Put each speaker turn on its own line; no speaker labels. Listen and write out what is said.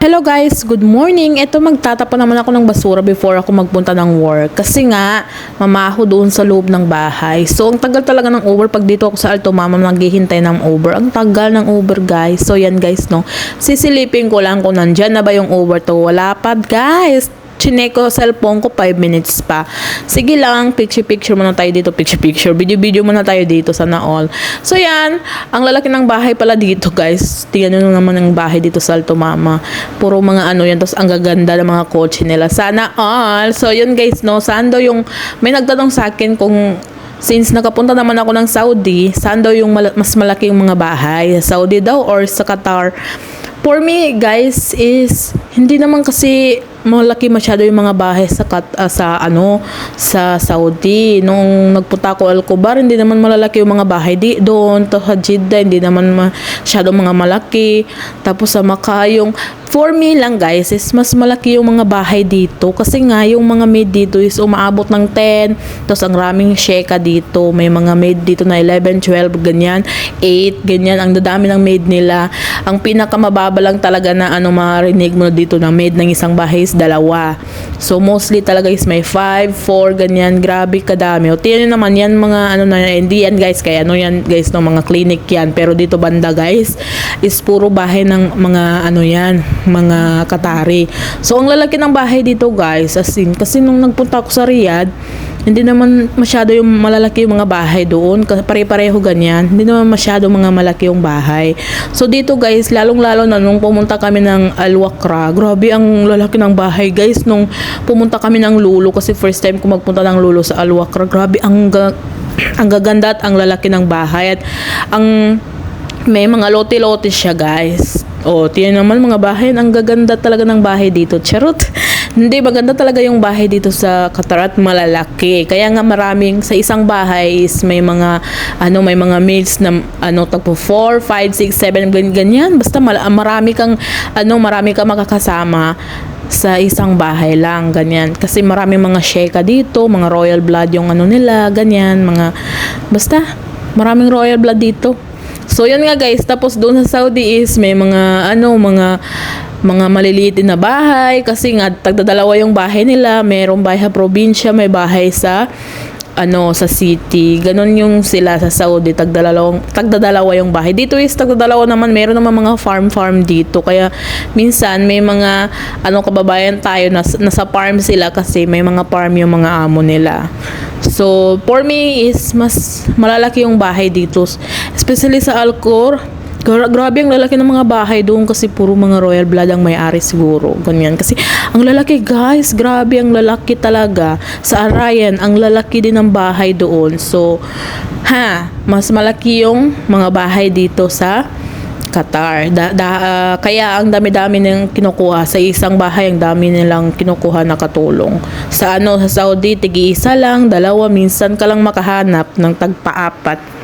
Hello guys, good morning. Ito magtatapon naman ako ng basura before ako magpunta ng work. Kasi nga, mamaho doon sa loob ng bahay. So, ang tagal talaga ng Uber. Pag dito ako sa Alto Mama, naghihintay ng Uber. Ang tagal ng Uber guys. So, yan guys, no. Sisilipin ko lang kung nandyan na ba yung Uber to. Wala pa guys. Chineko cellphone ko 5 minutes pa. Sige lang, picture-picture muna tayo dito, picture-picture. Video-video muna tayo dito, sana all. So yan, ang lalaki ng bahay pala dito guys. Tingnan nyo naman ang bahay dito sa Alto Mama. Puro mga ano yan, tapos ang gaganda ng mga kotse nila. Sana all. So yun guys, no, saan daw yung, may nagtanong sa akin kung Since nakapunta naman ako ng Saudi, saan daw yung mala- mas malaki yung mga bahay? Saudi daw or sa Qatar? For me, guys, is hindi naman kasi malaki masyado yung mga bahay sa kat, ah, sa ano sa Saudi. Nung nagpunta ako Al Kubar, hindi naman malalaki yung mga bahay di doon. To sa Jeddah, hindi naman masyado mga malaki. Tapos sa Makkah, yung For me lang guys, is mas malaki yung mga bahay dito. Kasi nga, yung mga maid dito is umaabot ng 10. Tapos ang raming sheka dito. May mga maid dito na 11, 12, ganyan. 8, ganyan. Ang dadami ng maid nila. Ang pinakamababa lang talaga na ano marinig mo dito na maid ng isang bahay is dalawa. So mostly talaga is may 5, 4, ganyan. Grabe kadami. O tiyan naman yan mga ano na hindi yan guys. Kaya ano yan guys no mga clinic yan. Pero dito banda guys is puro bahay ng mga ano yan mga Katari. So, ang lalaki ng bahay dito guys, as in, kasi nung nagpunta ako sa Riyadh, hindi naman masyado yung malalaki yung mga bahay doon. Pare-pareho ganyan. Hindi naman masyado mga malaki yung bahay. So, dito guys, lalong-lalo na nung pumunta kami ng Al-Wakra, grabe ang lalaki ng bahay guys. Nung pumunta kami ng Lulu, kasi first time ko magpunta ng Lulu sa Al-Wakra, grabe ang, ga- ang gaganda at ang lalaki ng bahay. At ang may mga lote-lote siya guys. O, tiyan naman mga bahay. Ang gaganda talaga ng bahay dito. Charot. Hindi, maganda talaga yung bahay dito sa Qatar at malalaki. Kaya nga maraming, sa isang bahay is may mga, ano, may mga maids na, ano, tagpo 4, 5, 6, 7, gan- ganyan. Basta mal- marami kang, ano, marami kang makakasama sa isang bahay lang, ganyan. Kasi marami mga sheka dito, mga royal blood yung ano nila, ganyan, mga, basta, maraming royal blood dito. So, yun nga guys. Tapos doon sa Saudi is may mga, ano, mga, mga maliliit na bahay. Kasi nga, tagdadalawa yung bahay nila. Merong bahay sa probinsya, may bahay sa, ano, sa city. Ganon yung sila sa Saudi. Tagdalawang, tagdadalawa yung bahay. Dito is tagdadalawa naman. Meron naman mga farm-farm dito. Kaya, minsan, may mga, ano, kababayan tayo, nas, nasa farm sila kasi may mga farm yung mga amo nila. So, for me is mas malalaki yung bahay dito. Especially sa Alcor. Gra- grabe ang lalaki ng mga bahay doon kasi puro mga royal blood ang may-ari siguro. Ganyan. Kasi ang lalaki guys, grabe ang lalaki talaga. Sa Arayan, ang lalaki din ng bahay doon. So, ha, mas malaki yung mga bahay dito sa Qatar. Da, da, ah, kaya ang dami-dami ng kinukuha sa isang bahay, ang dami nilang kinukuha na katulong. Sa ano sa Saudi, tigi isa lang, dalawa, minsan ka lang makahanap ng tagpaapat.